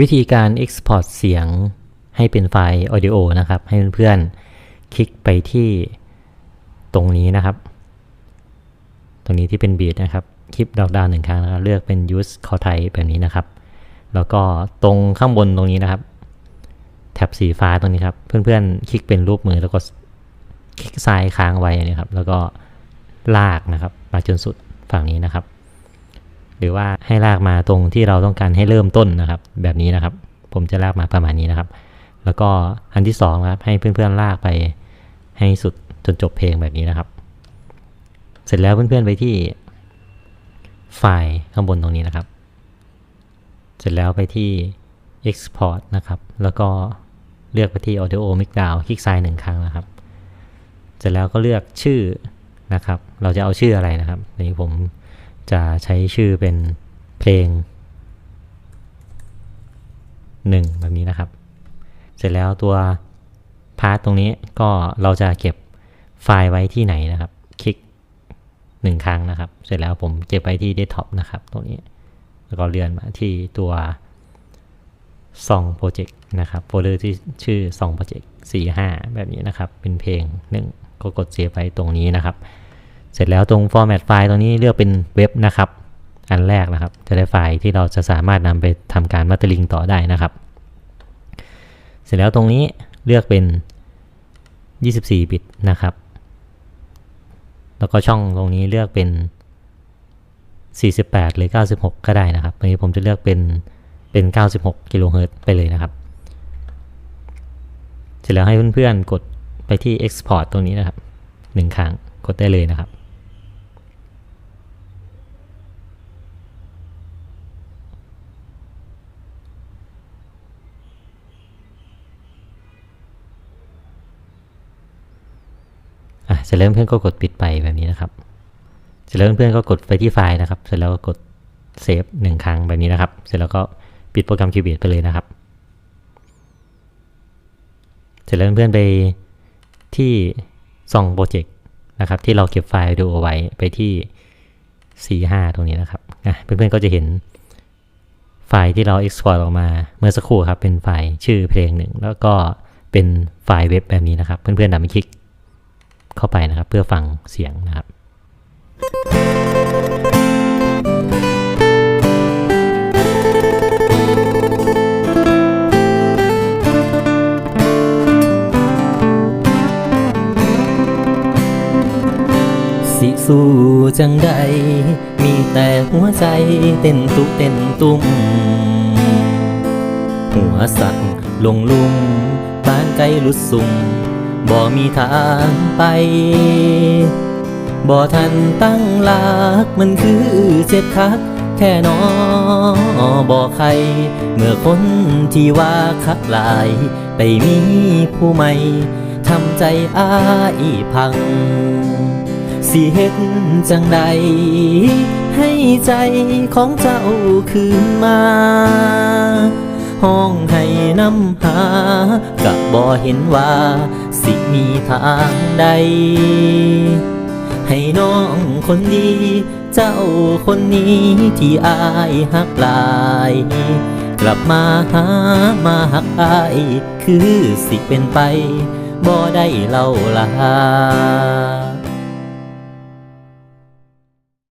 วิธีการ Export เสียงให้เป็นไฟล์ Audio นะครับ ให้เพื่อนๆ คลิกไปที่ตรงนี้นะครับ ตรงนี้ที่เป็นบีดนะครับ คลิปดาวดาวหนึ่งครั้งนะครับเลือกเป็น use call type แบบนี้นะครับ แล้วก็ตรงข้างบนตรงนี้นะครับ แท็บสีฟ้าตรงนี้ครับ เพื่อนๆ คลิกเป็นรูปมือแล้วก็คลิกซ้ายค้างไว้นะครับ แล้วก็ลากนะครับมาจนสุดฝั่งนี้นะครับ หรือว่าให้ลากมาตรงที่เราต้องการให้เริ่มต้นนะครับ แบบนี้นะครับ ผมจะลากมาประมาณนี้นะครับ แล้วก็อันที่สองครับให้เพื่อนๆลากไปให้สุดจนจบเพลงแบบนี้นะครับ เสร็จแล้วเพื่อนๆไปที่ไฟล์ข้างบนตรงนี้นะครับ เสร็จแล้วไปที่ export นะครับ แล้วก็เลือกไปที่ audio mix down คลิกซ้ายหนึ่งครั้งนะครับ เสร็จแล้วก็เลือกชื่อนะครับ เราจะเอาชื่ออะไรนะครับในนี้ผม จะใช้ชื่อเป็นเพลงหนึ่งแบบนี้นะครับ เสร็จแล้วตัวพาร์ทตรงนี้ก็เราจะเก็บไฟล์ไว้ที่ไหนนะครับ คลิกหนึ่งครั้งนะครับ เสร็จแล้วผมเก็บไว้ที่เดสก์ท็อปนะครับ ตรงนี้ แล้วก็เลื่อนมาที่ตัวซองโปรเจกต์นะครับโฟลเดอร์ที่ชื่อซองโปรเจกต์สี่ห้าแบบนี้นะครับ เป็นเพลงหนึ่งก็กดเซฟไว้ตรงนี้นะครับ เสร็จแล้วตรง format ไฟล์ตรงนี้เลือกเป็นเว็บนะครับ อันแรกนะครับ จะได้ไฟล์ที่เราจะสามารถนำไปทำการมัตเตอร์ลิงต่อได้นะครับ เสร็จแล้วตรงนี้เลือกเป็น 24 บิตนะครับ แล้วก็ช่องตรงนี้เลือกเป็น 48 หรือ 96 ก็ได้นะครับตรงนี้ผมจะเลือกเป็นเป็น 96 กิโลเฮิรตซ์ไปเลยนะครับ เสร็จแล้วให้เพื่อนๆกดไปที่ export ตรงนี้นะครับหนึ่งครั้งกดได้เลยนะครับ เสร็จแล้วเพื่อนก็กดปิดไปแบบนี้นะครับ เสร็จแล้วเพื่อนก็กดไปที่ไฟล์นะครับ เสร็จแล้วก็กดเซฟหนึ่งครั้งแบบนี้นะครับ เสร็จแล้วก็ปิดโปรแกรม Cubase ไปเลยนะครับ เสร็จแล้วเพื่อนไปที่ส่องโปรเจกต์นะครับที่เราเก็บไฟล์ดูเอาไว้ไปที่ 45 ตรงนี้นะครับอะเพื่อนๆก็จะเห็นไฟล์ที่เรา export ออกมาเมื่อสักครู่ครับเป็นไฟล์ชื่อเพลงหนึ่ง แล้วก็เป็นไฟล์เว็บแบบนี้นะครับ เพื่อนๆดับไปคลิก เข้าไปนะครับ เพื่อฟังเสียงนะครับสิสู้จังใด มีแต่หัวใจเต้นตุเต้นตุ้ม หัวสั่นลงลุ่มปานไกลลุดสุ่ม บ่มีทางไป บ่ทันตั้งหลักมันคือเจ็บคักแค่นอบ่ใคร เมื่อคนที่ว่าคักหลาย ไปมีผู้ใหม่ทำใจอ้ายพัง สิเฮ็ดจังใด ให้ใจของเจ้าคืนมา ห้องให้น้ำหากับบ่เห็นว่า สิมีทางใด ให้น้องคนดี เจ้าคนนี้ที่อายหักลาย กลับมาหามาหักอาย คือสิเป็นไปบ่ได้เล่าลา